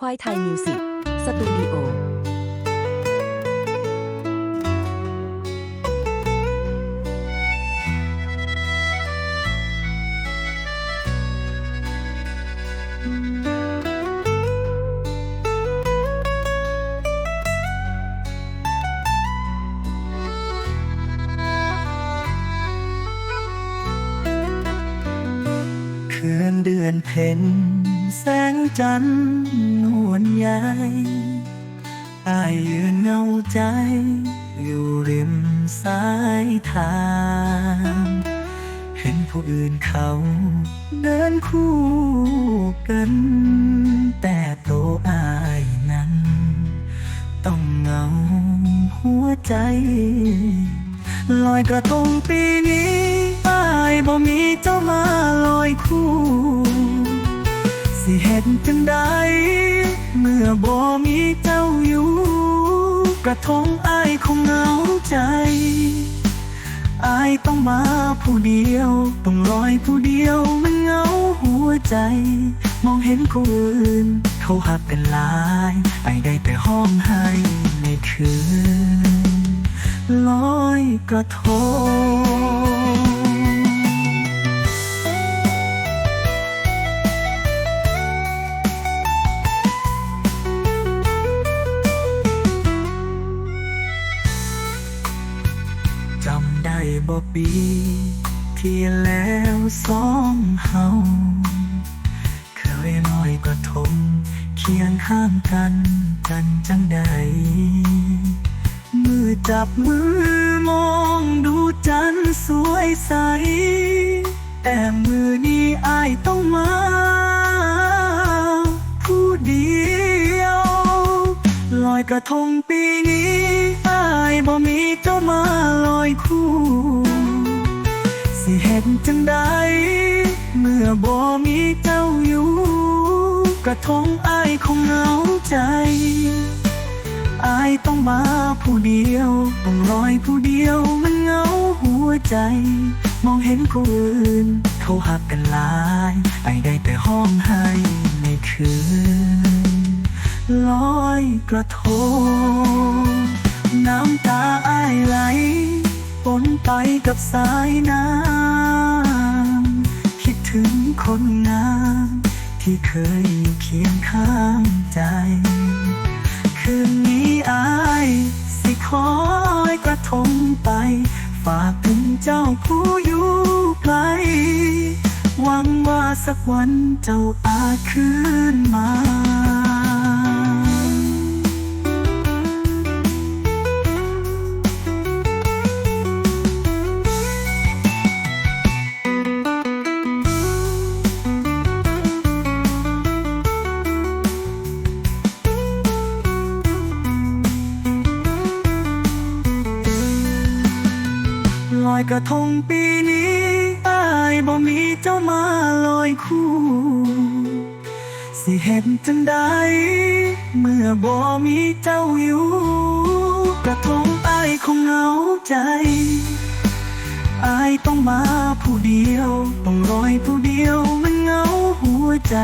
ควายไทยมิวสิกสตูดิโอคืนเดือนเพ็ญ แสงจันทร์นวลใหญ่อายยืนเงาใจ อยู่ริมสายทาง เห็นผู้อื่นเขา เดินคู่กัน แต่ตัวอายนั้น ต้องเงาหัวใจ ลอยกระทงปีนี้อายบ่มีเจ้ามาลอยคู่ สิเห็นจังใดเมื่อบ่มีเจ้าอยู่ กระทงอายคงเหงาใจอายต้องมาผู้เดียว ต้องลอยผู้เดียวมันเหงาหัวใจ มองเห็นคนอื่น เขาหักกันหลายไอายได้แต่ห้องให้ในคืนลอยกระทง จำได้บ่ปี ที่แล้วสองเฮาเคยลอยกระทงเคียงข้างกันกันจังใด มือจับมือมองดูจันสวยใส แต่มือนี้อายต้องมาผู้เดียว ลอยกระทงปีนี้อายบ่มี เจ้าอยู่ กระทงอายคงเหงาใจอายต้องมาผู้เดียว ต้องลอยผู้เดียวมันเหงาหัวใจ มองเห็นผู้อื่น เขาหักกันหลายไอายได้แต่ห้องให้ในคืนลอยกระทง น้ำตาอายไหลปนไปกับสายน้ำ ถึงคนงามที่เคยอยู่เคียงข้างใจ คืนนี้อายสิคอยกระทงไป ฝากถึงเจ้าผู้อยู่ไกล หวังว่าสักวันเจ้าอาจคืนมา ลอยกระทงปีนี้อายบ่มีเจ้ามาลอยคู่ สิเห็นจังใดเมื่อบ่มีเจ้าอยู่กระทงอายคงเหงาใจอายต้องมาผู้เดียว ต้องลอยผู้เดียวมันเหงาหัวใจ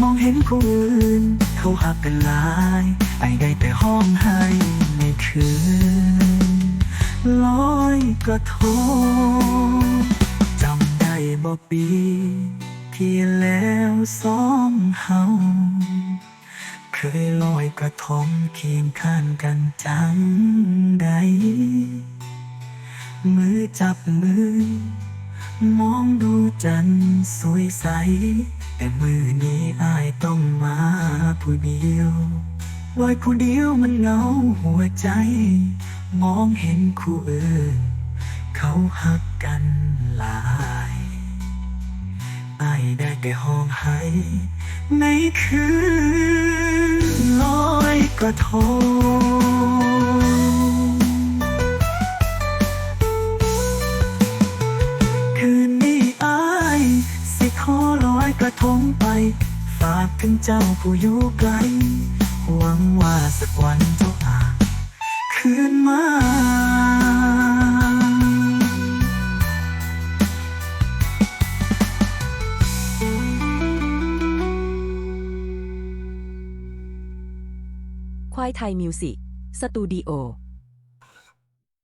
มองเห็นคนอื่น เขาหักกันหลายไอายได้แต่ห้องให้ในคืน ลอยกระทงจำได้บ่ปีที่แล้วสองเฮาเคยลอยกระทงเคียงข้างกันจังใด มือจับมือ มองดูจันทร์สวยใส แต่มือนี้อายต้องมาผู้เดียวลอยผู้เดียวมันเหงาหัวใจ มองเห็นคู่อื่น เขาหักกันหลายไอายได้แต่ห้องให้ในคืนลอยกระทง คืนนี้อายสิขอลอยกระทงไป ฝากถึงเจ้าผู้อยู่ไกล หวังว่าสักวันเจ้าอา คืนมา ควายไทยมิวสิกสตูดิโอ